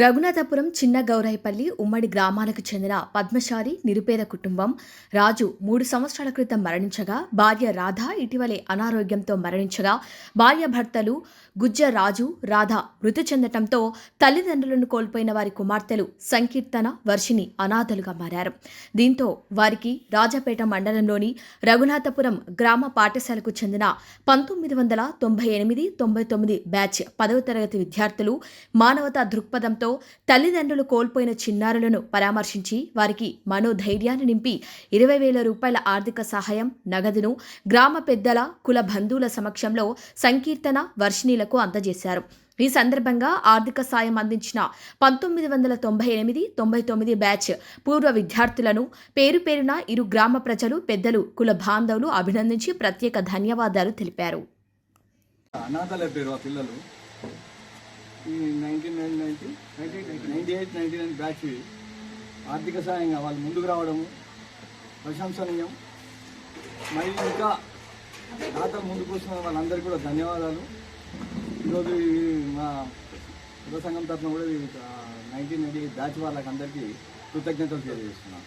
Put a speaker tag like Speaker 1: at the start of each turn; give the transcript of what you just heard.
Speaker 1: రఘునాథపురం చిన్న గౌరాయిపల్లి ఉమ్మడి గ్రామాలకు చెందిన పద్మశాలి నిరుపేద కుటుంబం. రాజు మూడు సంవత్సరాల క్రితం మరణించగా భార్య రాధ ఇటీవలే అనారోగ్యంతో మరణించగా భార్య భర్తలు గుజ్జ రాజు రాధ మృతి చెందటంతో తల్లిదండ్రులను కోల్పోయిన వారి కుమార్తెలు సంకీర్తన వర్షిని అనాథలుగా మారారు. దీంతో వారికి రాజాపేట మండలంలోని రఘునాథపురం గ్రామ పాఠశాలకు చెందిన పంతొమ్మిది వందల తొంభై ఎనిమిది తొంభై తొమ్మిది బ్యాచ్ పదవ తరగతి విద్యార్థులు మానవతా దృక్పథంతో తల్లిదండ్రులు కోల్పోయిన చిన్నారులను పరామర్శించి వారికి మనోధైర్యాన్ని నింపి ఇరవై వేల రూపాయల ఆర్థిక సహాయం నగదును గ్రామ పెద్దల కుల బంధువుల సమక్షంలో సంకీర్తన వర్షిణీలకు అందజేశారు. ఈ సందర్భంగా ఆర్థిక సాయం అందించిన పంతొమ్మిది వందల తొంభై ఎనిమిది తొంభై తొమ్మిది బ్యాచ్ పూర్వ విద్యార్థులను పేరు పేరున ఇరు గ్రామ ప్రజలు పెద్దలు కుల బాంధవులు అభినందించి ప్రత్యేక ధన్యవాదాలు తెలిపారు.
Speaker 2: పేరు ఆ పిల్లలు. ఈ nineteen ninety ninety ninety eight ninety nine batch ఆర్థిక సాయంగా వాళ్ళు ముందుకు రావడము ప్రశంసనీయం. మరి ఇంకా దాత ముందుకు వస్తున్న వాళ్ళందరికీ కూడా ధన్యవాదాలు. ఈరోజు మా యువ సంఘం తరఫున కూడా నైన్టీన్ నైన్టీ ఎయిట్ బ్యాచ్ వాళ్ళకి అందరికీ కృతజ్ఞతలు తెలియజేస్తున్నాను.